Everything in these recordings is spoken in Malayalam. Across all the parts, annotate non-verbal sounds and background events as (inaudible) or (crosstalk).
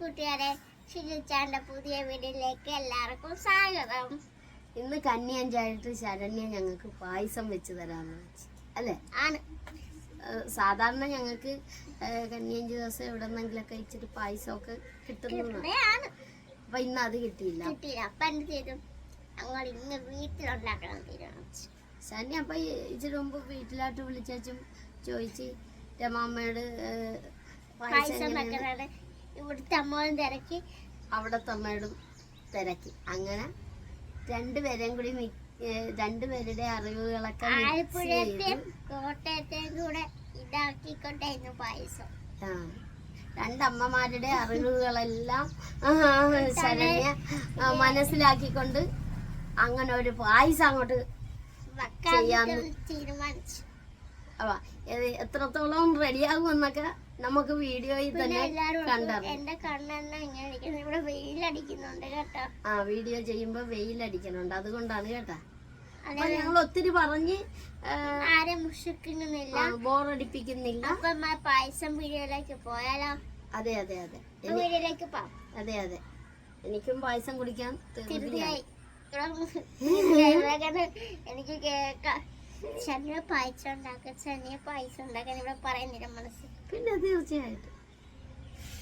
കൂട്ടുകാരെ ഷിജുച്ചാന്റെ പുതിയ വീടിലേക്ക് എല്ലാവർക്കും സ്വാഗതം. ഇന്ന് കന്യാഞ്ചായിട്ട് ശരണ്യ ഞങ്ങൾക്ക് പായസം വെച്ച് തരാമെന്ന് വെച്ച്. അല്ലേ? ആണ്. സാധാരണ ഞങ്ങൾക്ക് കന്യാഞ്ചി ദിവസം എവിടെ നിന്നെങ്കിലൊക്കെ ഇച്ചിരി പായസമൊക്കെ കിട്ടുന്നതാണ്. അപ്പൊ ഇന്ന് അത് കിട്ടിയില്ല. കിട്ടിയില്ല. അപ്പൊ എന്ത് ചെയ്തു ഞങ്ങൾ ഇന്ന് വീട്ടിലുണ്ടാക്കണം തീരുമാനിച്ചു. ശരണ്യ അപ്പൊ ഇച്ചിരി മുമ്പ് വീട്ടിലോട്ട് വിളിച്ചും ചോദിച്ച് രമാമ്മയോട് പായസം പായസം വെക്കണത് ഇവിടുത്തെ അമ്മയും തിരക്കി അവിടത്തെ അമ്മയോടും തിരക്കി അങ്ങനെ രണ്ടുപേരെയും കൂടി രണ്ടുപേരുടെ അറിവുകളൊക്കെ ആലപ്പുഴത്തെയും കോട്ടയത്തെയും കൂടെ ഇതാക്കിക്കൊണ്ടായിരുന്നു പായസം ആ. രണ്ടമ്മമാരുടെ അറിവുകളെല്ലാം ശരണ്യ മനസ്സിലാക്കിക്കൊണ്ട് അങ്ങനെ ഒരു പായസം അങ്ങോട്ട് ചെയ്യാന്ന്. തീരുമാനിച്ചു അപ്പൊ എത്രത്തോളം റെഡിയാകുമെന്നൊക്കെ നമുക്ക് വീഡിയോയിൽ തന്നെ എന്റെ കണ്ണെണ്ണ ഇങ്ങനെ ഇവിടെ വെയിലടിക്കുന്നുണ്ട് കേട്ടോ. ആ വീഡിയോ ചെയ്യുമ്പോൾ വെയിലടിക്കണുണ്ട് അതുകൊണ്ടാണ് കേട്ടാ. അപ്പൊ ഞങ്ങൾ ഒത്തിരി പറഞ്ഞ് ആരെ മുഷിക്കുന്നില്ല ബോറടിപ്പിക്കുന്നില്ല. അപ്പൊ പായസം വീഡിയോയിലേക്ക് പോയാലോ? അതെ അതെ അതെ. വീഡിയോയിലേക്ക് പോവാം അതെ അതെ. എനിക്കും പായസം കുടിക്കാൻ എനിക്ക് കേക്കാം ശനിയ പായസം ഉണ്ടാക്കാൻ ശനിയ പായസം ഉണ്ടാക്കാൻ ഇവിടെ പറയുന്നില്ല മനസ്സിൽ. പിന്നെ തീർച്ചയായിട്ടും.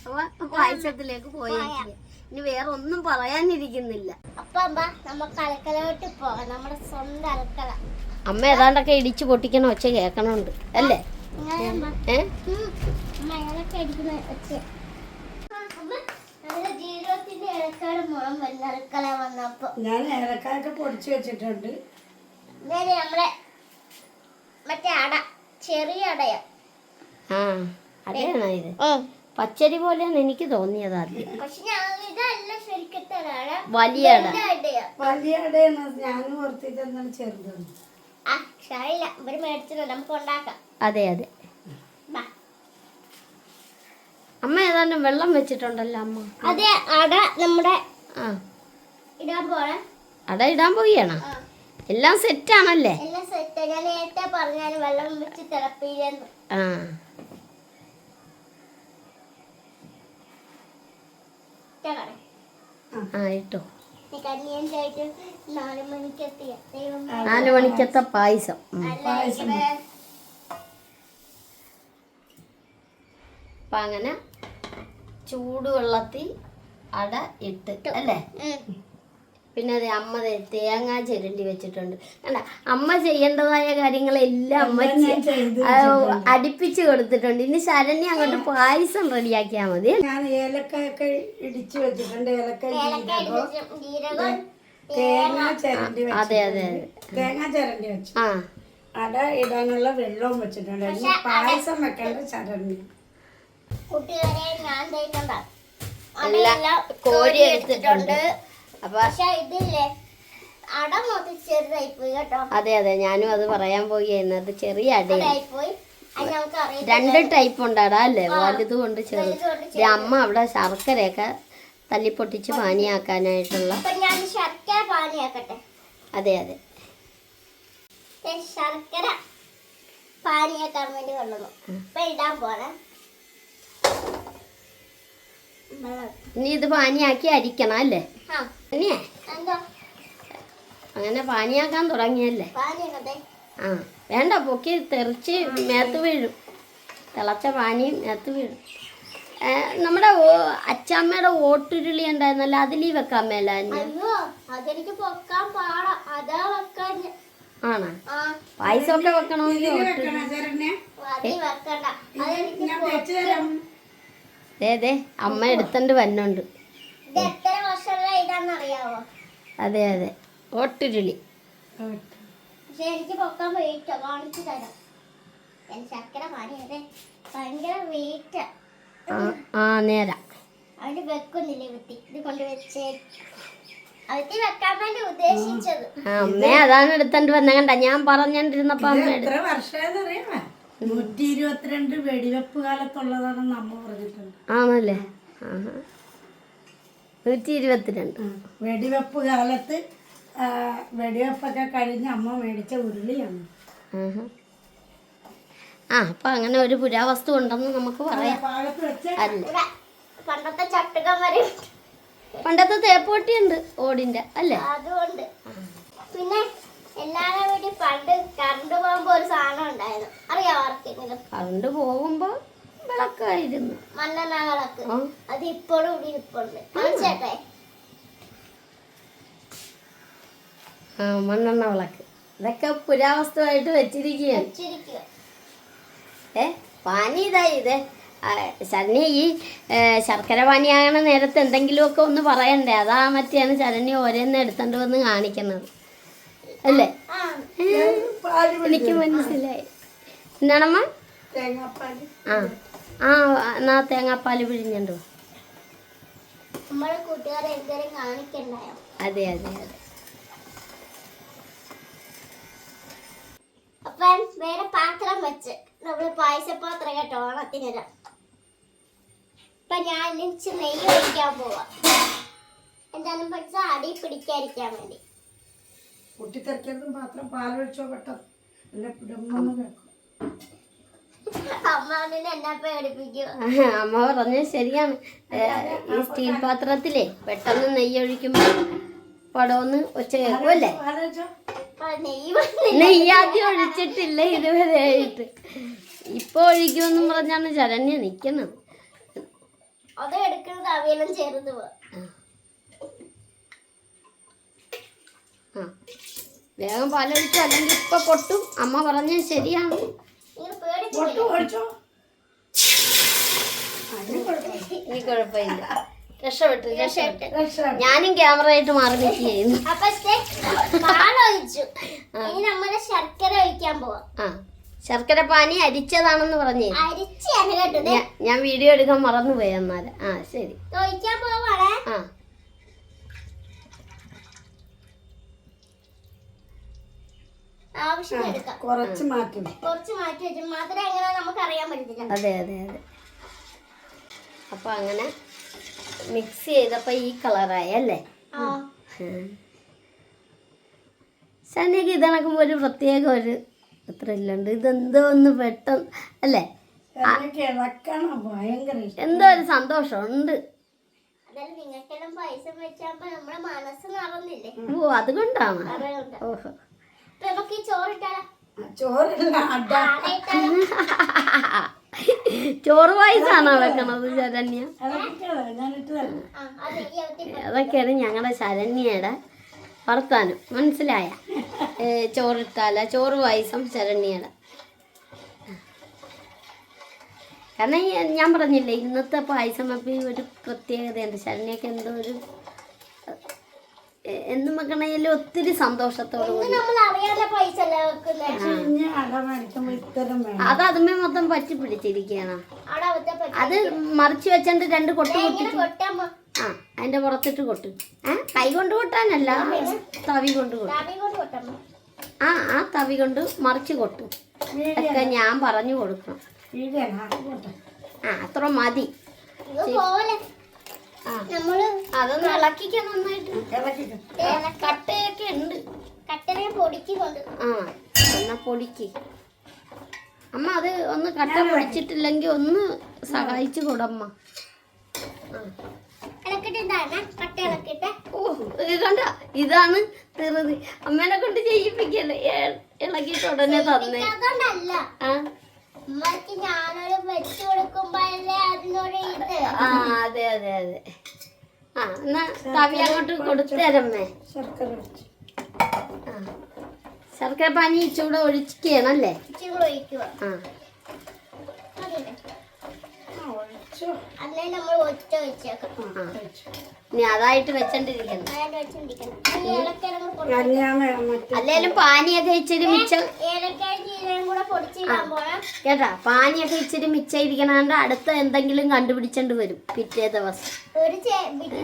അപ്പൊ പായസത്തിലേക്ക് പോയി ഇനി വേറെ ഒന്നും പറയാനിരിക്കുന്നില്ല. അപ്പൊ അമ്മ നമുക്ക് അലക്കലോട്ട് പോകാം. നമ്മുടെ സ്വന്തം അലക്കള അമ്മ ഏതാണ്ടൊക്കെ ഇടിച്ചു പൊട്ടിക്കണ? ഒച്ച കേൾക്കണുണ്ട് അല്ലേ? ഞാൻ ഏലക്കായൊക്കെ പൊടിച്ചു വെച്ചിട്ടുണ്ട്. ഇതേ നമ്മുടെ മറ്റേ അട ചെറിയ അടയാ. ആ അതെയാണോ ഇത്? പച്ചരി പോലെയാണ് എനിക്ക് തോന്നിയത് ആദ്യം. പക്ഷെ ഞാൻ ഇതല്ല ശരിക്കത്തെ അട വലിയ അട. വലിയ അടയാ. വലിയ അടയാണ്. ഞാനും ഓർത്തിട്ട് എന്താണ് ചെറുതാണ് ആ ഇവർ മേടിച്ചിട്ടുണ്ട് നമുക്ക് ഉണ്ടാക്കാം അതെ അതെ. അമ്മ ഏതാണ്ട് വെള്ളം വെച്ചിട്ടുണ്ടല്ലോ അമ്മ. അതെ അട നമ്മുടെ ആ. ഇടാൻ പോണേ. അട ഇടാൻ പോവുകയാണോ? എല്ലാം സെറ്റാണല്ലേ എല്ലാം സെറ്റ് ഞാൻ നേരത്തെ പറഞ്ഞാൽ വെള്ളം വെച്ച് തിളപ്പിയില്ലെന്ന്. ആ. ആ ഇട്ടോ. നാല് മണിക്കത്തെ പായസം. അപ്പൊ അങ്ങനെ ചൂടുവെള്ളത്തിൽ അട ഇട്ട് അല്ലേ. പിന്നെ അതെ അമ്മ തേങ്ങ ചിരണ്ടി വെച്ചിട്ടുണ്ട്. കണ്ട അമ്മ ചെയ്യേണ്ടതായ കാര്യങ്ങളെല്ലാം അമ്മ അടുപ്പിച്ച് കൊടുത്തിട്ടുണ്ട്. ഇനി ശരണ്യ അങ്ങോട്ട് പായസം റെഡിയാക്കിയാ മതി. ഞാൻ ഏലക്കായൊക്കെ ഇടിച്ചു വെച്ചിട്ടുണ്ട്. ഏലക്ക തേങ്ങ ചിരണ്ടി അതെ അതെ അതെ. തേങ്ങ ചിരണ്ടി വെച്ചു. അട ഇടാനുള്ള വെള്ളവും വെച്ചിട്ടുണ്ട്. ഇനി പായസം വെക്കേണ്ട ചരണ്ടി കുട്ടികളെ ഞാൻ തേക്കണ്ട. കോരി എടുത്തിട്ടുണ്ട്. അപ്പൊ ഇതില്ലേ അതെ അതെ ഞാനും അത് പറയാൻ പോയിരുന്നത് ചെറിയ അടയാണ് പോയി അത് നമുക്ക് അറിയാം രണ്ട് ടൈപ്പ് ഉണ്ട് അട അല്ലേ വലുത് കൊണ്ട് ചെറുത്. വലുതുകൊണ്ട് ദേ അമ്മ അവിടെ ശർക്കരയൊക്കെ തല്ലിപ്പൊട്ടിച്ച് പാനിയാക്കാനായിട്ടുള്ള അപ്പൊ ഞാൻ ശർക്കര പാനിയാക്കട്ടെ. അതെ അതെ. ശർക്കര പാനിയാക്കാൻ വേണ്ടി കൊണ്ടുവന്നു. ഇപ്പൊ ഇടാൻ പോണേ. ഇനി ഇത് പാനിയാക്കി അരിക്കണം അല്ലേ? ആ. അങ്ങനെ പാനിയാക്കാൻ തുടങ്ങിയല്ലേ? ആ വേണ്ട പൊക്കി തെറിച്ച് മേത്ത് വീഴും. തിളച്ച പാനി മേത്ത് വീഴും. നമ്മുടെ അച്ചാമ്മയുടെ ഓട്ടുരുളി ഉണ്ടായിരുന്നല്ലോ അതിൽ വെക്കാൻ മേല ആണോ? ആ. പായസമൊക്കെ വെക്കണമെങ്കിൽ അതെ അതെ വെക്കണ്ട. അതെനിക്ക് ഞാൻ വെച്ചു ദേ ദേ അമ്മ എടുത്തോണ്ട് വന്നുണ്ട് ഇത് എത്ര വർഷമുള്ള ഇതാന്നറിയാവോ അതെ അതെ. ഓട്ടുരുളി. പക്ഷെ എനിക്ക് പൊക്കാൻ വെയിറ്റ് കാണിച്ചു തരാം. ശർക്കര ഭയങ്കര വെയിറ്റ് ആ. ആ നേരാ. അവന് വെക്കുന്നില്ല വൃത്തി? ഇത് കൊണ്ട് വെച്ചേ. അവത്തി വെക്കാൻ വേണ്ടി ഉദ്ദേശിച്ചത്. അമ്മേ അതാണ് എടുത്തോണ്ട് വന്ന. കണ്ട ഞാൻ പറഞ്ഞോണ്ടിരുന്നപ്പോ അമ്മ എത്ര നൂറ്റി ഇരുപത്തിരണ്ട് വെടിവെപ്പ് കാലത്തുള്ളതാണെന്ന് അമ്മ പറഞ്ഞിട്ടുണ്ട്. ആണല്ലേ? ആഹാ. നൂറ്റി ഇരുപത്തിരണ്ട്. വെടിവെപ്പ് കാലത്ത് വെടിവെപ്പൊക്കെ കഴിഞ്ഞ് അമ്മ മേടിച്ച ഉരുളിയാണ്. ആ അപ്പൊ അങ്ങനെ ഒരു പുരാവസ്തു ഉണ്ടെന്ന് നമുക്ക് പറയാം. അല്ല. പണ്ടത്തെ ചട്ടുകം വരെ പണ്ടത്തെ തേപ്പൂട്ടിയുണ്ട് ഓടിന്റെ അല്ലേ? അതുകൊണ്ട്. പിന്നെ എല്ലാവരുടെ വീട്ടിൽ പണ്ട് കറണ്ട് പോകുമ്പോ ഒരു സാധനം ഉണ്ടായിരുന്നു. അറിയാം ആർക്കെങ്കിലും? കറണ്ട് പോകുമ്പോ വിളക്കായിരുന്നു. മണ്ണെണ്ണ വിളക്ക് അത് ഇപ്പോഴും ഇവിടെ ഇരിപ്പുണ്ട്. കാണിച്ചേട്ടെ ആ മണ്ണെണ്ണ വിളക്ക് ഇതൊക്കെ പുരാവസ്തുവായിട്ട് വെച്ചിരിക്കുകയാണ്. വെച്ചിരിക്കുക. ഏ പാനി ഇതായി ഇത്. ശരണി ഈ ശർക്കര പാനിയാകണ നേരത്തെ എന്തെങ്കിലുമൊക്കെ ഒന്ന് പറയണ്ടേ? അതാ മറ്റെയാണ് ശരണി ഓരോന്ന് എടുത്തോണ്ട് വന്ന് കാണിക്കുന്നത്. അല്ലേ? ആ പാൽ എനിക്ക് മനസ്സിലായി. എന്താണമ്മ തേങ്ങാപ്പാൽ. ആ. ആ എന്നാ തേങ്ങാപ്പാൽ പിഴിഞ്ഞുണ്ടോ. നമ്മുടെ കൂട്ടുകാരെ എന്തെങ്കിലും കാണിക്കണ്ടായോ? അതെ അതെ അതെ. അപ്പം വേറെ പാത്രം വെച്ച് നമ്മൾ പായസപാത്രം കേട്ടോ ഓണത്തിനിടാം ഇപ്പൊ ഞാൻ ഇച്ച് നെയ്യ് ഒഴിക്കാൻ പോവാ. എന്താണെന്ന് പഠിച്ചാൽ അടി പിടിക്കാതിരിക്കാൻ വേണ്ടി. പൊട്ടിത്തെറിക്കരുത് പാത്രം പാലൊഴിച്ചോ പെട്ടെന്ന്. അല്ല പിടുന്നു കേൾക്കും (laughs) അമ്മ പറഞ്ഞ പറഞ്ഞത് ശരിയാണ്. ഈ സ്റ്റീൽ പാത്രത്തിലേ പെട്ടെന്ന് നെയ്യ് ഒഴിക്കുമ്പോൾ പടമൊന്ന് ഒച്ച കേൾക്കുമല്ലേ പാലൊഴിച്ചോ അപ്പൊ നെയ്യ് വന്നില്ല. ആദ്യം ഒഴിച്ചിട്ടില്ല ഇതുവരെ ആയിട്ട്. ഇപ്പൊ ഒഴിക്കുമെന്നും പറഞ്ഞാണ് ശരണ്യ നിക്കുന്നത്. അത് എടുക്കുന്നത് അവിയലും ചേർന്ന് ആ. വേഗം പാലൊഴിച്ചു അല്ലെങ്കിൽ ഇപ്പൊ പൊട്ടും. അമ്മ പറഞ്ഞത് ശരിയാണ്. ഈ കുഴപ്പമില്ല. രക്ഷപ്പെട്ടു രക്ഷപ്പെട്ടു. ഞാനും ക്യാമറ ആയിട്ട് മാറി നിൽക്കുകയായിരുന്നു. അപ്പൊ പാലൊഴിച്ചു ഇനി നമ്മൾ ശർക്കര ഒഴിക്കാൻ പോവാം. ആ ശർക്കര പാനി അരിച്ചതാണെന്ന് പറഞ്ഞേ. ഞാൻ വീഡിയോ എടുക്കാൻ മറന്നുപോയി എന്നാൽ. ആ ശരി. ഒഴിക്കാൻ പോവാണേ ആ. ആവശ്യം എടുക്കാം. കുറച്ച് മാറ്റി കുറച്ച് മാറ്റി വെച്ചു മധുരം എങ്ങനെ നമുക്ക് അറിയാൻ പറ്റത്തില്ല. അതെ അതെ അതെ. അപ്പൊ അങ്ങനെ മിക്സ് ചെയ്തപ്പോ ഈ കളറായി അല്ലേ? ആ. ഇതണക്കുമ്പോ ഒരു പ്രത്യേക ഒരു ത്രില്ലുണ്ട്. ഇതെന്തോ ഒന്ന് പെട്ടെന്ന് അല്ലേ? എന്തോ ഒരു സന്തോഷമുണ്ട്. അതായത് നിങ്ങൾക്കെല്ലാം പൈസ വെച്ചാകുമ്പോ നമ്മുടെ മനസ്സ് നടന്നില്ലേ ഓ അതുകൊണ്ടാണ്? അതുകൊണ്ട്. ഓഹോ. ചോറ് പായസാണോ വെക്കണത് ശരണ്യ? അതൊക്കെയാണ് ഞങ്ങളുടെ ശരണ്യയുടെ വർത്താനം. മനസ്സിലായ? ചോറിട്ടാല? ചോറ് പായസം ശരണ്യയുടെ. കാരണം ഞാൻ പറഞ്ഞില്ലേ ഇന്നത്തെ പായസം അപ്പം ഒരു പ്രത്യേകതയുണ്ട്. ശരണ്യൊക്കെ എന്തോ ഒരു അട മേടിക്കുമ്പോ ഒത്തിരി വേണം. അത് അതുമേ മൊത്തം പറ്റി പിടിച്ചിരിക്കുകയാണ്. അവത്തെ അത് മറിച്ച് വെച്ചിട്ട് രണ്ട് കൊട്ട് ആ അതിന്റെ പുറത്തിട്ട് കൊട്ട്. ഏ കൈ കൊണ്ട് കൊട്ടാനല്ല. തവി കൊണ്ട് കൊട്ടും. ആ ആ തവി കൊണ്ട് മറിച്ച് കൊട്ടു. ഒക്കെ ഞാൻ പറഞ്ഞു കൊടുക്കണം. ആ അത്ര മതി ഇത് പോലെ ആ നമ്മൾ അതൊന്ന് ഇളക്കിക്കാൻ നന്നായിട്ട്. ഇളക്കിക്കോ. കട്ടയൊക്കെ ഉണ്ട്. കട്ടനെ പൊടിക്കുന്നുണ്ട് ആ എന്നാ പൊടിക്ക്. അമ്മ അത് ഒന്ന് കട്ട പൊടിച്ചിട്ടില്ലെങ്കിൽ ഒന്ന് സഹായിച്ചു കൂടമ്മ. ഓ കണ്ട ഇതാണ് തെറുതി. അമ്മേനെ കൊണ്ട് ചെയ്യിപ്പിക്കല്ലേ? ഇളകിട്ട് ഇളക്കിയിട്ട് ഉടനെ തന്നെ. ആ. ഞാനൊരു വെച്ച് കൊടുക്കുമ്പോഴല്ലേ അതിനൊരു ഇത്? ആ അതെ അതെ അതെ. ആ എന്നാ തവി അങ്ങോട്ട് കൊടുത്തരമ്മേ. ശർക്കര ശർക്കര പാനി ഇച്ചൂടെ ഒഴിക്കുകയാണല്ലേ ആ മതിയല്ലേ? ആ ഒഴിച്ചോ അല്ലേ നമ്മൾ ഒറ്റ വെച്ചേക്കാം ആ ഒഴിച്ചു ഇനി അതായിട്ട് വെച്ചോണ്ടിരിക്കണം അല്ലേലും പാനിയൊക്കെ ഇച്ചിരി മിച്ചം കേട്ടാ? പാനിയൊക്കെ ഇച്ചിരി മിച്ചം ഇരിക്കണാണ്ട് അടുത്ത എന്തെങ്കിലും കണ്ടുപിടിച്ചോണ്ട് വരും പിറ്റേ ദിവസം. ഒരു ചേ- ബിജു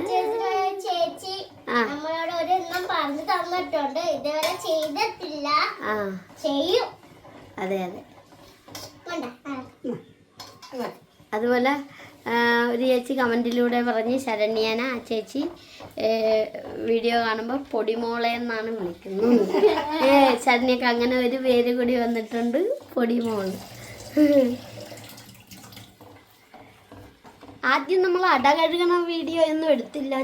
ചേച്ചി നമ്മളോട് ഒരു എണ്ണം പറഞ്ഞു തന്നിട്ടുണ്ട്. ഇതുവരെ ചെയ്തിട്ടില്ല. ആ. ചെയ്യും. അതെ അതെ. അതുപോലെ ഒരു ചേച്ചി കമന്റിലൂടെ പറഞ്ഞ് ശരണ്യന ആ ചേച്ചി വീഡിയോ കാണുമ്പോൾ പൊടിമോളെ എന്നാണ് വിളിക്കുന്നത് ഏ ശരണ്യക്ക് അങ്ങനെ ഒരു പേര് കൂടി വന്നിട്ടുണ്ട് പൊടിമോൾ. ആദ്യം നമ്മൾ അട കഴുകണ വീഡിയോ ഒന്നും എടുത്തില്ല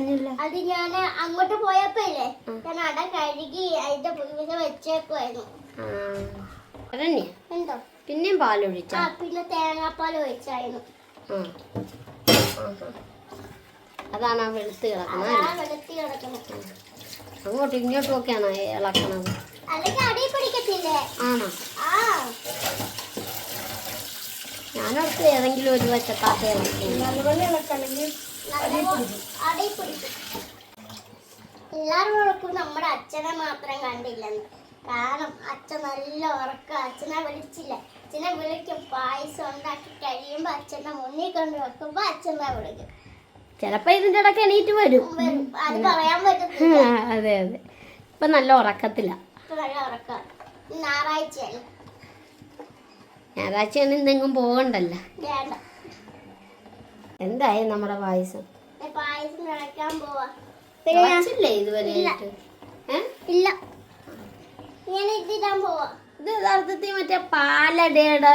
അത് ഞാൻ അങ്ങോട്ട് പോയപ്പോ ഇല്ലേ ഞാൻ അട കഴുകി അതിന്റെ പുതിയ വെച്ചേക്കുമായിരുന്നു പിന്നെയും പാലൊഴിച്ചു? പിന്നെ തേങ്ങാപ്പാൽ ഒഴിച്ചായിരുന്നു. അതാണ് ആ വെളുത്ത് കിടക്കുന്നത്. അങ്ങോട്ടും ഇങ്ങോട്ടും ഒക്കെയാണ് ഇളക്കണത് ആണോ? ഞാനടുത്ത് ഏതെങ്കിലും ഒരു വശത്താത്ത എല്ലാവരും നമ്മുടെ അച്ഛനെ മാത്രം കണ്ടില്ലെന്ന്. കാരണം അച്ഛൻ നല്ല ഉറക്കം. അച്ഛനെ വിളിച്ചില്ല. അച്ഛനെ വിളിക്കും. പായസം ഉണ്ടാക്കി കഴിയുമ്പോ അച്ഛനെ മുന്നിൽ കൊണ്ട് വെക്കുമ്പോ അച്ഛനെ വിളിക്കും. ചിലപ്പോ ഇതിന്റെ ഇടയ്ക്ക് എണീറ്റ് വരും. അത് പറയാൻ പറ്റും അതെ അതെ. ഇപ്പൊ നല്ല ഉറക്കത്തില്ല നല്ല ഉറക്കം. ഞായറാഴ്ചയല്ലേ? ഞായറാഴ്ചയാണ് ഇന്നെങ്ങും പോകണ്ടല്ല. എന്തായി നമ്മുടെ പായസം? പായസം പോവാ. ഇതുവരെ ഇല്ല. ഇത് യഥാർത്ഥത്തിൽ മറ്റേ പാലടയുടെ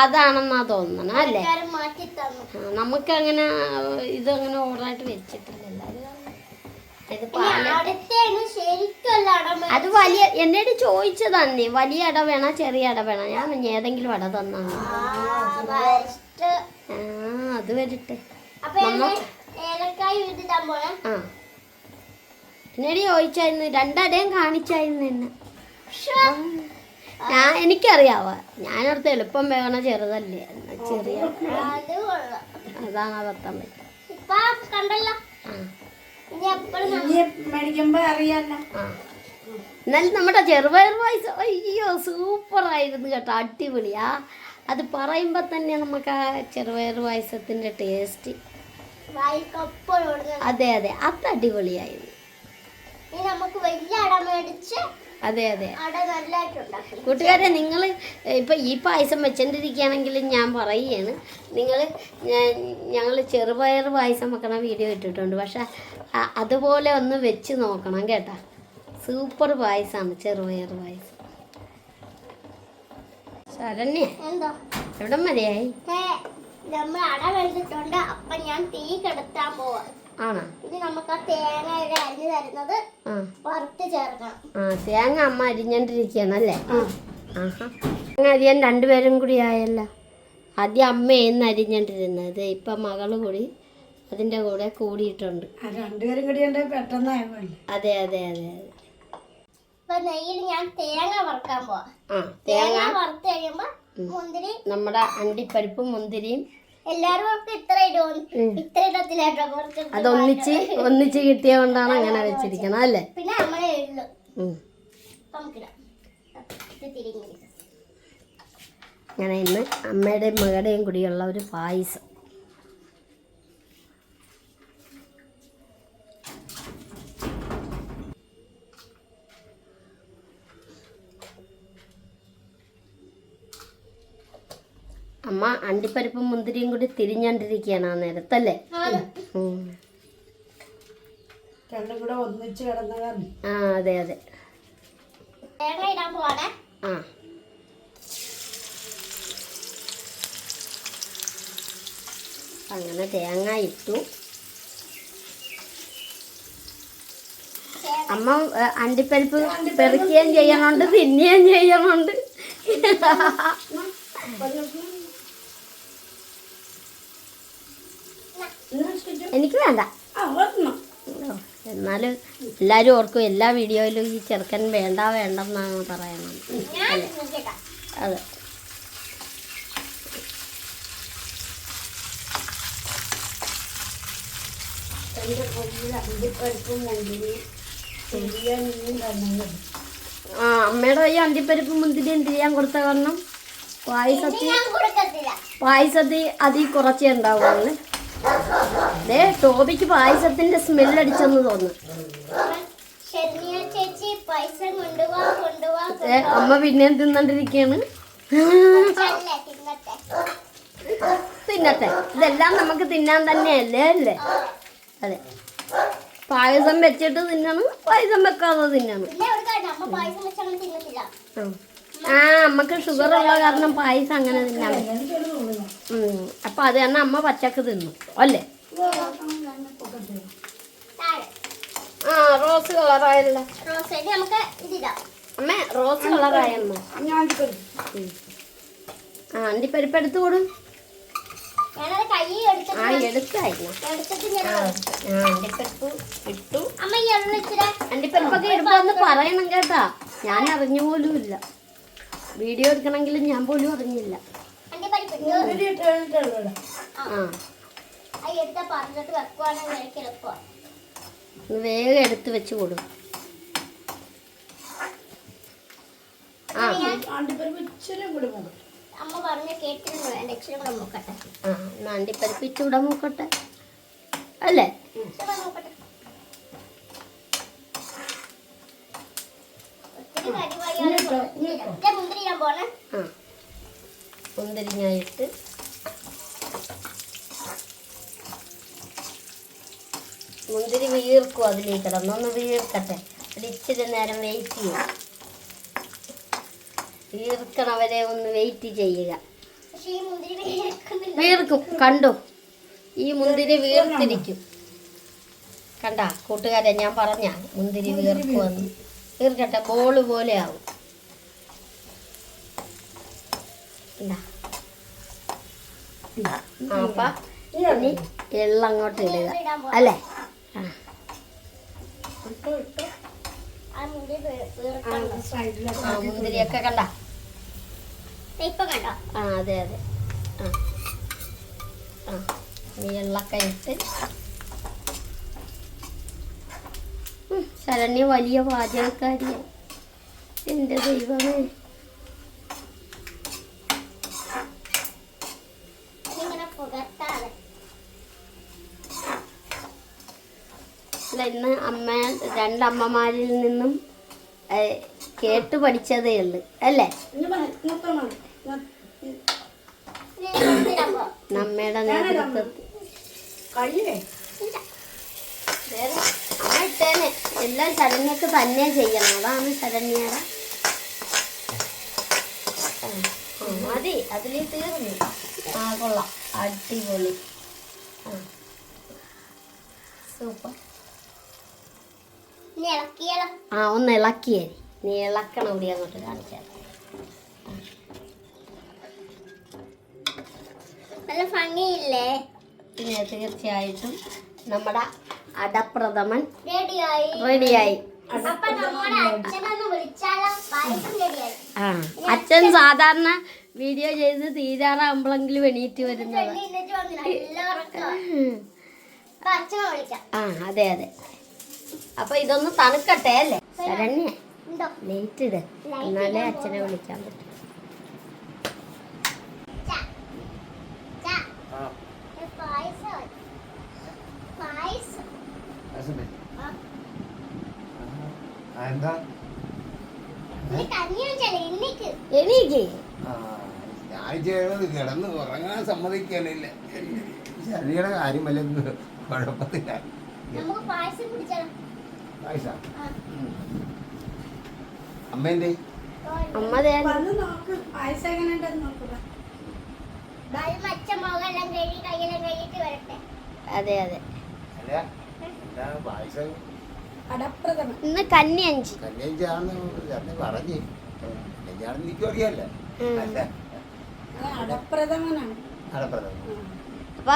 അതാണെന്നാ തോന്നണം അല്ലേ? നമുക്ക് അങ്ങനെ ഇതങ്ങനെ ഓർഡറായിട്ട് വെച്ചിട്ടില്ല. അത് വലിയ എന്നോട് ചോദിച്ചതാണ് വലിയ അട വേണോ ചെറിയ അട വേണോ? ഞാൻ ഏതെങ്കിലും അട തന്നാ ആ അത് വരട്ടെ. ഏലക്കായ ആ. എന്നോട് ചോദിച്ചായിരുന്നു. രണ്ടടയും കാണിച്ചായിരുന്നു എന്നെ. ഞാൻ എനിക്കറിയാവ. ഞാനടുത്ത് എളുപ്പം വേണ ചെറുതല്ലേ. എന്നാ ചെറിയ അതാണ് ആ. എന്നാലും നമ്മുടെ ചെറുപയർ പായസം അയ്യോ സൂപ്പറായിരുന്നു കേട്ടോ. അടിപൊളിയാ. അത് പറയുമ്പോൾ തന്നെ നമുക്ക് ആ ചെറുപയർ പായസത്തിന്റെ ടേസ്റ്റ് അതെ അതെ. അത് അടിപൊളിയായിരുന്നു. നമുക്ക് വലിയ അട മേടിച്ച് അതെ അതെ. കൂട്ടുകാരെ നിങ്ങൾ ഇപ്പം ഈ പായസം വെച്ചോണ്ടിരിക്കുകയാണെങ്കിൽ ഞാൻ പറയുകയാണ്. നിങ്ങൾ ഞങ്ങൾ ചെറുപയർ പായസം വെക്കണ വീഡിയോ ഇട്ടിട്ടുണ്ട്. പക്ഷെ അതുപോലെ ഒന്ന് വെച്ച് നോക്കണം കേട്ടാ. സൂപ്പർ പായസമാണ് ചെറുപയർ പായസം. ശരണ്യ എവിടം എവിടെ മതിയായി നമ്മൾ അട വെച്ചിട്ടുണ്ട് അപ്പൊ ഞാൻ തീ കെടുത്താൻ പോവാ. ആണോ. ഇനി നമുക്ക് ആ തേങ്ങയുടെ അരിഞ്ഞു തരുന്നത് വറുത്ത് ചേർക്കണം. ആ തേങ്ങ അമ്മ അരിഞ്ഞോണ്ടിരിക്കുകയാണല്ലേ ആഹാ. തേങ്ങ അരിയാൻ രണ്ടുപേരും കൂടി ആയല്ലോ. ആദ്യം അമ്മയെന്ന് അരിഞ്ഞോണ്ടിരുന്നത്. ഇപ്പൊ മകൾ കൂടി അതിന്റെ കൂടെ കൂടിയിട്ടുണ്ട്. ആ രണ്ടുപേരും കൂടി പെട്ടെന്നായപോലെ അതെ അതെ അതെ അതെ. ഇപ്പൊ നെയ്യിൽ ഞാൻ തേങ്ങ വറുക്കാൻ പോവാ. തേങ്ങ തേങ്ങ. വറുത്ത് കഴിയുമ്പോ മുന്തിരി നമ്മുടെ അണ്ടിപ്പരിപ്പും മുന്തിരിയും എല്ലാരും ഒന്നിച്ച് ഒന്നിച്ച് കിട്ടിയ കൊണ്ടാണ് അങ്ങനെ വെച്ചിരിക്കണം അല്ലേ? പിന്നെ അങ്ങനെ ഇന്ന് അമ്മയുടെയും മകളുടെയും കൂടിയുള്ള ഒരു പായസം. അമ്മ അണ്ടിപ്പരിപ്പും മുന്തിരിയും കൂടി തിരിഞ്ഞണ്ടിരിക്കുകയാണ് ആ നേരത്തല്ലേ? ആ അതെ അതെ. തേങ്ങ ഇടാൻ പോവാണേ. ആ. അങ്ങനെ തേങ്ങ ഇട്ടു. അമ്മ അണ്ടിപ്പരിപ്പ് പെറുക്കുകയും ചെയ്യണുണ്ട് തിന്നുകയും ചെയ്യണുണ്ട് എനിക്ക് വേണ്ട. എന്നാലും എല്ലാവരും ഓർക്കും എല്ലാ വീഡിയോയിലും ഈ ചെറുക്കൻ വേണ്ട വേണ്ടെന്നാണ് പറയുന്നത്. അതെ. ആ അമ്മയുടെ ഈ അണ്ടിപ്പരിപ്പ് എന്ത് ചെയ്യാൻ കൊടുത്ത കാരണം? പായസത്തിൽ പായസത്തിൽ അതിൽ കുറച്ചേ ഉണ്ടാവുള്ളൂ ദേ ടോബിക്ക് പായസത്തിന്റെ തോന്നുന്നു. കൊണ്ടുപോവാ കൊണ്ടുപോവാ ഏ അമ്മ പിന്നെ തിന്നണ്ടിരിക്കാണ് തിന്നത്തെ തിന്നട്ടെ. ഇതെല്ലാം നമുക്ക് തിന്നാൻ തന്നെയല്ലേ അല്ലേ? അതെ. പായസം വെച്ചിട്ട് തിന്നണം പായസം വെക്കാതെ തിന്നണം. ആ. അമ്മയ്ക്ക് ഷുഗർ ഉള്ള കാരണം പായസം അങ്ങനെ. എനിക്കൊരു അപ്പൊ അത് കാരണം അമ്മ പച്ചക്ക് തിന്നു അല്ലേ? ആ റോസ് കളറായല്ല. റോസ് നമുക്ക് ഇതിടാം. അമ്മ റോസ് കറി ആ അണ്ടിപ്പരിപ്പ് എടുത്തു കൊടു. ആ എടുത്തായിരുന്നു അണ്ടിപ്പരിപ്പ് ഇട്ടു. അണ്ടിപ്പരിപ്പൊക്കെ പറയണം കേട്ടാ. ഞാൻ അറിഞ്ഞ പോലും ഇല്ല. വീഡിയോ എടുക്കണമെങ്കിലും ഞാൻ പോലും അറിഞ്ഞില്ല. ആ. എടുത്ത പറഞ്ഞിട്ട് വെക്കുവാണെങ്കിൽ എനിക്ക് എളുപ്പമാണ് ഒന്ന് വേഗം എടുത്ത് വെച്ച് കൊടുക്കും ആ. അണ്ടിപ്പരിപ്പ് ഇച്ചിരി കൂടി അമ്മ പറഞ്ഞ കേട്ടിരുന്നു? വേണ്ട ഇച്ചിരി കൂടെ ആ എന്നാ അണ്ടിപ്പരിപ്പ് അല്ലേ? ഇച്ചിരി ഒത്തിരി കരിവായാലും മുന്തിരി ഞാൻ പോണേ ആ മുന്തിരിങ്ങായിട്ട് മുന്തിരി വീർക്കും അതിലേക്ക് കിടന്നൊന്ന് വീർക്കട്ടെ. അത് ഇച്ചിരി നേരം വെയിറ്റ് ചെയ്യും. വീർക്കണവരെ ഒന്ന് വെയിറ്റ് ചെയ്യുക. വീർക്കും. കണ്ടു? ഈ മുന്തിരി വീർത്തിരിക്കും. കണ്ട? കൂട്ടുകാരെ ഞാൻ പറഞ്ഞ മുന്തിരി വീർക്കുമെന്ന്. വീർക്കട്ടെ ബോൾ പോലെ ആവും. അപ്പൊ. ഇനി എള്ളങ്ങോട്ട് ഇടുക. അല്ലേ? മുന്തിരിയൊക്കെ കണ്ട. ആ അതെ അതെ. ആ. ആ നീ എള്ളൊക്കെ ഇട്ട്. ശരണ്യ വലിയ പാചകക്കാരിയാണ് എന്റെ ദൈവമേ ഇങ്ങനെ പുകട്ടാതെ അല്ല ഇന്ന് അമ്മ രണ്ടമ്മമാരിൽ നിന്നും കേട്ട് പഠിച്ചതേ ഉള്ളു. അല്ലേ? നമ്മയുടെ നേതൃത്വം ഇട്ടേനെ. എല്ലാം ശരണ്യക്ക് തന്നെ ചെയ്യണം. അതാണ് ശരണ്യയുടെ ആ, മതി. അതിൽ തീർന്നു. ആ കൊള്ളാം. അടിപൊളി. ആ. സൂപ്പർ. ആ ഒന്ന് ഇളക്കിയേ. നീ ഇളക്കണം ഇവിടെ അങ്ങോട്ട് കാണിച്ചാൽ നല്ല ഭംഗിയില്ലേ? പിന്നെ തീർച്ചയായിട്ടും നമ്മുടെ അടപ്രഥമൻ റെഡിയായി. റെഡിയായി. ആ അച്ഛൻ സാധാരണ വീഡിയോ ചെയ്ത് തീരാറാകുമ്പോഴെങ്കിലും എണീറ്റ് വരുന്നത് ആ അതെ അതെ. അപ്പൊ ഇതൊന്ന് തണുക്കട്ടെ അല്ലേ? ശരണ്യ ലേറ്റ് ഇട്. എന്നാലേ അച്ഛനെ വിളിക്കാൻ പറ്റും. ഞാൻ ചെയ്യണത് കിടന്ന് ഉറങ്ങാൻ സമ്മതിക്കാനില്ല. ശരീര കാര്യമല്ലെന്ന് വല്ല കുഴപ്പത്തില്ല അമ്മേന്റെ അമ്മ അത് അതെ അതെ. അല്ല പായസം? അടപ്രഥമൻ. ഇന്ന് കന്നി അഞ്ച്. കല്യാണിച്ചാന്ന് പറഞ്ഞു. അറിയാല്ല. അടപ്രഥമനാണ്. അടപ്രഥമൻ. അപ്പൊ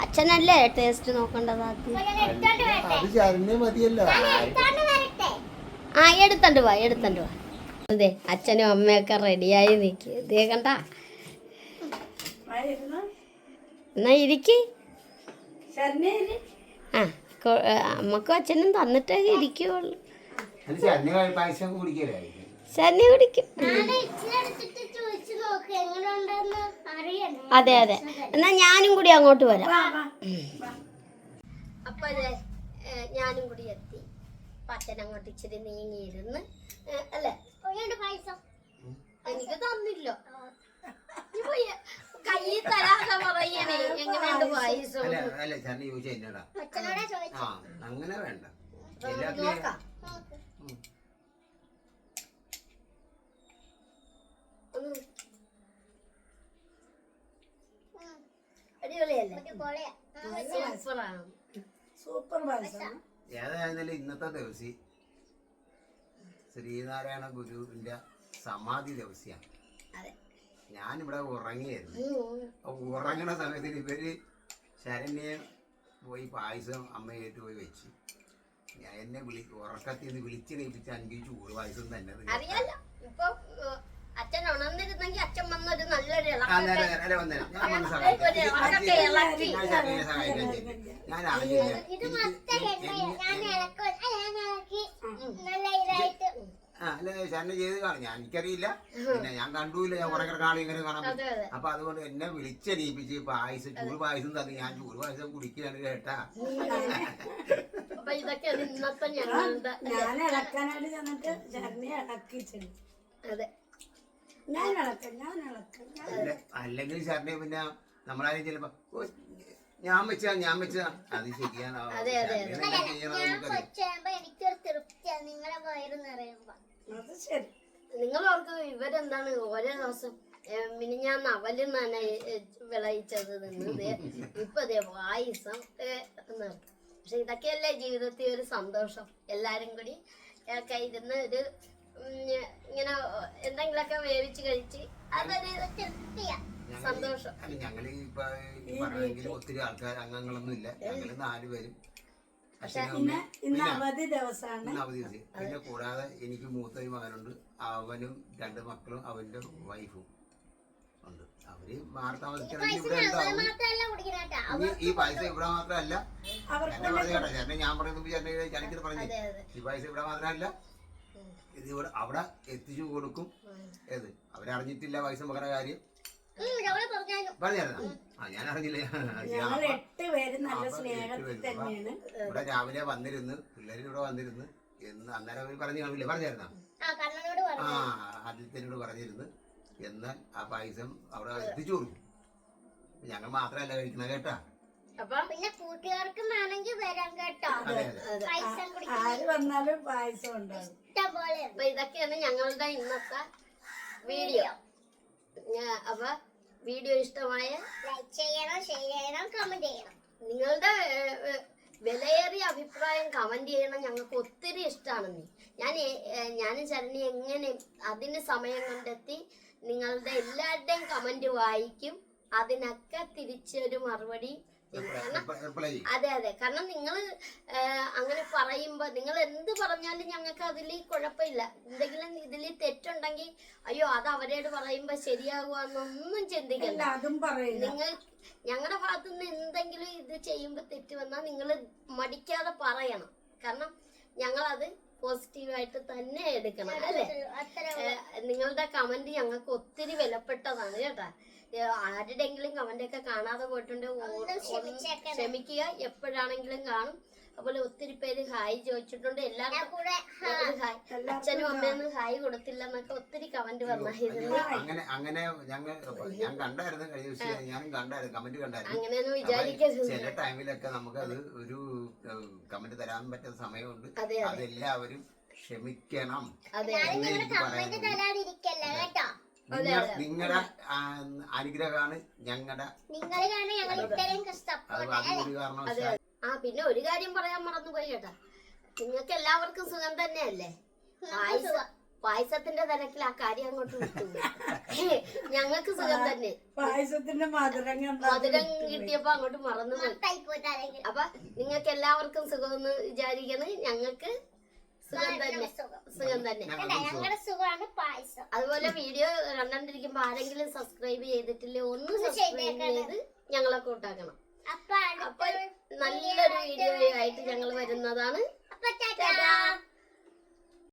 അച്ഛനല്ലേ ടേസ്റ്റ് നോക്കേണ്ടത് ആ എടുത്തണ്ട് വാ എടുത്തണ്ട് വാ. അതെ അച്ഛനും അമ്മയൊക്കെ റെഡിയായി നിൽക്കുക ഇതേ കണ്ട. എന്നാ ഇരിക്ക്. ആ, അമ്മക്കും അച്ഛനും തന്നിട്ടേ ഇരിക്കുള്ളൂ. ശനി നോക്ക് ഉണ്ടെന്ന് അതെ അതെ. എന്നാ ഞാനും കൂടി അങ്ങോട്ട് വരാം. അപ്പൊ അതെ ഞാനും കൂടി എത്തി. പച്ചൻ അങ്ങോട്ട് ഇച്ചിരി നീങ്ങിയിരുന്ന് അല്ലെ? പായസം. എനിക്ക് തന്നില്ലോ. നീ പോയി കയ്യിൽ തരാതെ പറയണേ എങ്ങനെയുണ്ട് പായസം? അങ്ങനെ വേണ്ട. ചരഞ്ഞ ചോദിച്ചാ എന്നടാ അച്ഛനോടാ ചോദിച്ചു ആ അങ്ങനെ വേണ്ട അപ്പൊ നമുക്ക് എല്ലാത്തിനും നോക്കാം നോക്ക്. ഒന്ന് അടിപൊളിയല്ലേ അടിപൊളിയാ സൂപ്പറാണ് സൂപ്പർ പായസം ഏതായിരുന്നാലും ഇന്നത്തെ ദിവസം ശ്രീനാരായണ ഗുരുവിന്റെ സമാധി ദിവസിയാണ് അതെ. ഞാനിവിടെ ഉറങ്ങിയായിരുന്നു. അപ്പൊ ഉറങ്ങണ സമയത്ത് ഇവർ ശരണ്യെ പോയി പായസം അമ്മയായിട്ട് പോയി വെച്ച്. ഞാൻ എന്നെ വിളി ഉറക്കത്തിൽ നിന്ന് വിളിച്ച് കഴിപ്പിച്ച് അഞ്ച് ചൂട് പായസം തന്നെ അച്ഛൻ ഉണർന്നിരുന്നെങ്കിൽ അച്ഛൻ വന്നൊരു നല്ലൊരു. ഞാൻ ചെയ്ത് കാണും എനിക്കറിയില്ല. പിന്നെ ഞാൻ കണ്ടുമില്ല ഞാൻ കുറെ കാണും ഇങ്ങനെ കാണാൻ അപ്പൊ അതുകൊണ്ട് എന്നെ വിളിച്ചെണീപ്പിച്ച് പായസം ചൂട് പായസം തന്നെ ഞാൻ ചൂട് പായസം കുടിക്കുകയാണ് കേട്ടാ. ഞാൻ ഇളക്കാനായിട്ട് ചെന്നിട്ട് അതെ ഞാൻ ഇളക്കാം ഞാൻ ഇളക്കാം ഞാൻ അല്ല- അല്ലെങ്കിൽ സാറിനെ പിന്നെ നമ്മളാരും ചിലപ്പോ ഞാൻ വെച്ചാ ഞാൻ വെച്ചാ അത് ശരിയാണ് എനിക്കൊരു തൃപ്തിയാണ് നിങ്ങളെ വയറ് നിറയുമ്പോ അത് ശരി. നിങ്ങൾ ഓർക്ക് ഇവരെന്താണ് ഓരോ ദിവസം പിന്നെ ഞാൻ അവൽ തന്നെ വിളയിച്ചത് നിന്ന് ഇപ്പൊ അതെ വായുസം പക്ഷെ ഇതൊക്കെയല്ലേ ജീവിതത്തിൽ ഒരു സന്തോഷം. എല്ലാരും കൂടി ഒക്കെ ഇരുന്ന് ഒരു ഇങ്ങനെ എന്തെങ്കിലുമൊക്കെ വേവിച്ച് കഴിച്ച് അതൊരു തൃപ്തിയാ ഞങ്ങൾ സന്തോഷം. ഒത്തിരി ആൾക്കാർ അംഗങ്ങളൊന്നും ഇല്ല. ഞങ്ങൾ നാലുപേരും പിന്നെ ഇന്ന് അവധി ദിവസമാണ് കൂടാതെ എനിക്ക് മൂത്ത മകനുണ്ട്. അവനും രണ്ട് മക്കളും അവന്റെ വൈഫും ഉണ്ട്. അവർ മാറി താമസിക്കണമെങ്കിൽ ഇവിടെ ഉണ്ടാവും. മാത്രല്ല കുടിക്കണേട്ടാ. ഇനി ഈ പൈസ ഇവിടെ മാത്രമല്ല. അവർക്ക് എന്നെ പറഞ്ഞു ഞാൻ പറയുന്നത് ചേട്ടനെ ചനിക്കത് പറഞ്ഞു അതെ അതെ. ഈ പൈസ ഇവിടെ മാത്രമല്ല ഇത് ഇവിടെ അവിടെ എത്തിച്ചു കൊടുക്കും. ഏത്? അവരറിഞ്ഞിട്ടില്ല പൈസ മകന കാര്യം. പറഞ്ഞായിരുന്നോ. ആ ഞാൻ അറിഞ്ഞില്ല ഇവിടെ രാവിലെ വന്നിരുന്നു പിള്ളേരും ഇവിടെ വന്നിരുന്നു എന്ന് അന്നേരം അവർ പറഞ്ഞു കാണില്ലേ പറഞ്ഞായിരുന്നോ? ആ കണ്ണനോട് പറഞ്ഞു. ആ ആദിത്യനോട് പറഞ്ഞിരുന്നു. എന്നാൽ ആ പായസം അവിടെ എത്തിച്ചു കൊടുക്കും. ഞങ്ങൾ മാത്രമല്ല കഴിക്കുന്ന കേട്ടാ. അപ്പൊ പിന്നെ കൂട്ടുകാർക്കും വേണമെങ്കിൽ വരാം കേട്ടോ. ആര് വന്നാലും പായസം ഉണ്ടാവും. ഇഷ്ടംപോലെ. അപ്പൊ ഇതൊക്കെയാണ് ഞങ്ങളുടെ ഇന്നത്തെ വീഡിയോ. ഞാ- അപ്പൊ വീഡിയോ ഇഷ്ടമായ ലൈക്ക് ചെയ്യണം ഷെയർ ചെയ്യണം കമന്റ് ചെയ്യണം. നിങ്ങളുടെ വിലയേറിയ അഭിപ്രായം കമന്റ് ചെയ്യണം. ഞങ്ങൾക്ക് ഒത്തിരി ഇഷ്ടമാണ് നീ ഞാൻ ഏ- ഏഹ്, ഞാനും ശരണി എങ്ങനെ അതിന് സമയം കണ്ടെത്തി നിങ്ങളുടെ എല്ലാവരുടെയും കമന്റ് വായിക്കും. അതിനൊക്കെ തിരിച്ചൊരു മറുപടി അതെ അതെ. കാരണം നിങ്ങൾ അങ്ങനെ പറയുമ്പോ നിങ്ങൾ എന്ത് പറഞ്ഞാലും ഞങ്ങൾക്ക് അതിൽ കുഴപ്പമില്ല. എന്തെങ്കിലും ഇതിൽ തെറ്റുണ്ടെങ്കിൽ അയ്യോ അത് അവരോട് പറയുമ്പോ ശരിയാകുമെന്നൊന്നും ചിന്തിക്കണ്ട. അല്ല അതും പറയില്ല. നിങ്ങൾ ഞങ്ങളുടെ ഭാഗത്തുനിന്ന് എന്തെങ്കിലും ഇത് ചെയ്യുമ്പോൾ തെറ്റ് വന്നാൽ നിങ്ങൾ മടിക്കാതെ പറയണം. കാരണം ഞങ്ങൾ അത് പോസിറ്റീവായിട്ട് തന്നെ എടുക്കണം അല്ലേ? നിങ്ങളുടെ കമന്റ് ഞങ്ങൾക്ക് ഒത്തിരി വിലപ്പെട്ടതാണ് കേട്ടാ. ആരുടെയെങ്കിലും കമന്റ് ഒക്കെ കാണാതെ പോയിട്ടുണ്ട്. ക്ഷമിക്കുക. എപ്പോഴാണെങ്കിലും കാണും. അതുപോലെ ഒത്തിരി പേര് ഹായ് ചോദിച്ചിട്ടുണ്ട്. എല്ലാവർക്കും ഹായ്. അച്ഛനും അമ്മയൊന്നും ഹായ് കൊടുത്തില്ല എന്നൊക്കെ ഒത്തിരി കമന്റ് വന്നായിരുന്നു. അങ്ങനെ അങ്ങനെ ഞങ്ങൾ ഞാൻ കണ്ടായിരുന്നു കഴിഞ്ഞ ദിവസം ഞാനും കണ്ടായിരുന്നു കമന്റ് കണ്ടായിരുന്നു. അങ്ങനെയൊന്നും വിചാരിക്കരുത്. ചില ടൈമിലൊക്കെ നമുക്കത് ഒരു കമന്റ് തരാൻ പറ്റുന്ന സമയമുണ്ട്. അതെ, അതെല്ലാവരും ക്ഷമിക്കണം അതെ നിങ്ങളുടെ അനുഗ്രഹമാണ് ഞങ്ങളുടെ നിങ്ങൾ കാരണം ഞങ്ങൾ ഇത്രയും കാരണവശാൽ ആ പിന്നെ ഒരു കാര്യം പറയാൻ മറന്നുപോയി കേട്ടാ നിങ്ങൾക്ക് എല്ലാവർക്കും സുഖം തന്നെയല്ലേ? പായസ പായസത്തിന്റെ തിരക്കിൽ ആ കാര്യം അങ്ങോട്ട് വിട്ടു. (laughs) ഞങ്ങൾക്ക് സുഖം തന്നെ. പായസത്തിന്റെ മധുരം മധുരം കിട്ടിയപ്പോ അങ്ങോട്ട് മറന്നു അപ്പൊ നിങ്ങൾക്ക് എല്ലാവർക്കും എന്ന് വിചാരിക്കുന്നത് ഞങ്ങൾക്ക് സുഖം തന്നെ. സുഖം. തന്നെ. ഞങ്ങളുടെ സുഖമാണ് പായസം. അതുപോലെ വീഡിയോ കണ്ടോണ്ടിരിക്കുമ്പോ ആരെങ്കിലും സബ്സ്ക്രൈബ് ചെയ്തിട്ടില്ലേ ഒന്ന് സബ്സ്ക്രൈബ് ചെയ്ത് ഞങ്ങളെ കൂട്ടാക്കണം. അപ്പൊ നല്ലൊരു വീഡിയോ ആയിട്ട് ഞങ്ങൾ വരുന്നതാണ്.